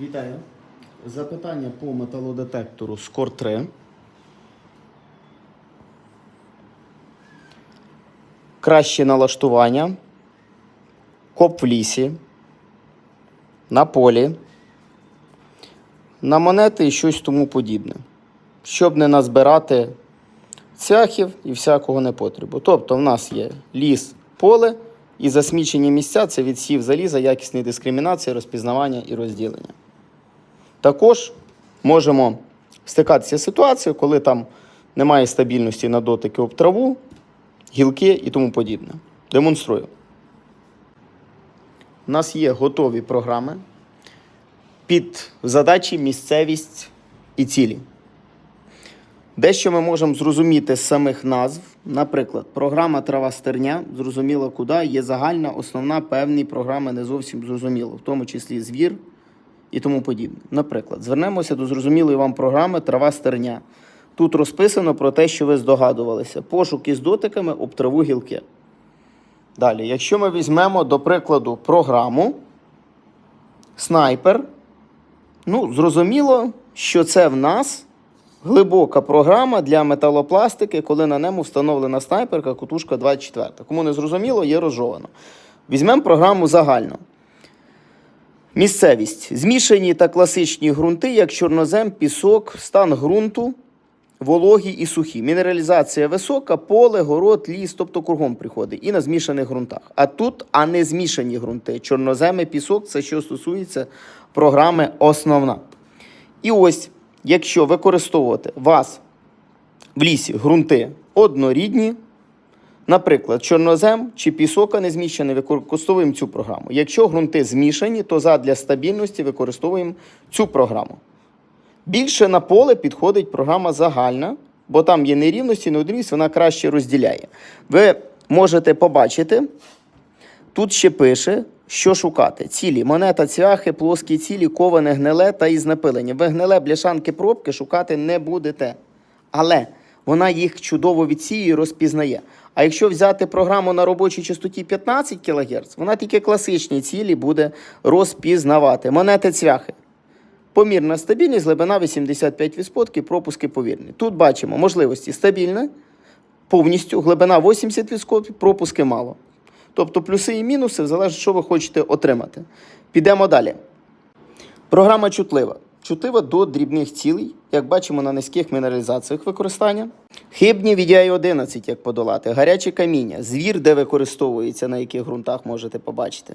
Вітаю. Запитання по металодетектору Скор 3. Краще налаштування. Коп в лісі. На полі. На монети і щось тому подібне. Щоб не назбирати цяхів і всякого непотребу. Тобто, в нас є ліс, поле і засмічені місця це відсів заліза, якісної дискримінації, розпізнавання і розділення. Також можемо стикатися з ситуацією, коли там немає стабільності на дотики об траву, гілки і тому подібне. Демонструю. У нас є готові програми під задачі, місцевість і цілі. Дещо ми можемо зрозуміти з самих назв. Наприклад, програма Трава стерня, зрозуміло куди, є загальна, основна, певні програми не зовсім зрозуміло, в тому числі звір і тому подібне. Наприклад, звернемося до зрозумілої вам програми Трава стерня. Тут розписано про те, що ви здогадувалися: пошук із дотиками об траву гілки. Далі, якщо ми візьмемо, до прикладу, програму Снайпер, ну, зрозуміло, що це в нас глибока програма для металопластики, коли на ньому встановлена снайперка кутушка 24. Кому не зрозуміло, є розжовано. Візьмемо програму загально. Місцевість. Змішані та класичні ґрунти, як чорнозем, пісок, стан ґрунту, вологі і сухі. Мінералізація висока, поле, город, ліс, тобто кругом приходить. І на змішаних ґрунтах. А тут, а не змішані ґрунти. Чорноземи, пісок це що стосується програми основна. І ось, якщо використовувати вас в лісі ґрунти однорідні, Наприклад, чорнозем чи пісока не зміщений, використовуємо цю програму. Якщо ґрунти змішані, то задля стабільності використовуємо цю програму. Більше на поле підходить програма загальна, бо там є нерівності, неодмінність, вона краще розділяє. Ви можете побачити, тут ще пише, що шукати. Цілі, монета, цвяхи, плоскі цілі, коване гниле та із напилення. Ви гниле, бляшанки, пробки шукати не будете. Але вона їх чудово відсіює і розпізнає. А якщо взяти програму на робочій частоті 15 кГц, вона тільки класичні цілі буде розпізнавати. Монети цвяхи. Помірна стабільність, глибина 85%, пропуски повірні. Тут бачимо можливості стабільна, повністю, глибина 80%, пропуски мало. Тобто плюси і мінуси, залежить, що ви хочете отримати. Підемо далі. Програма чутлива. Чутлива до дрібних цілей, як бачимо на низьких мінералізаціях використання. Хибні від 11 як подолати, гаряче каміння, звір, де використовується, на яких ґрунтах можете побачити.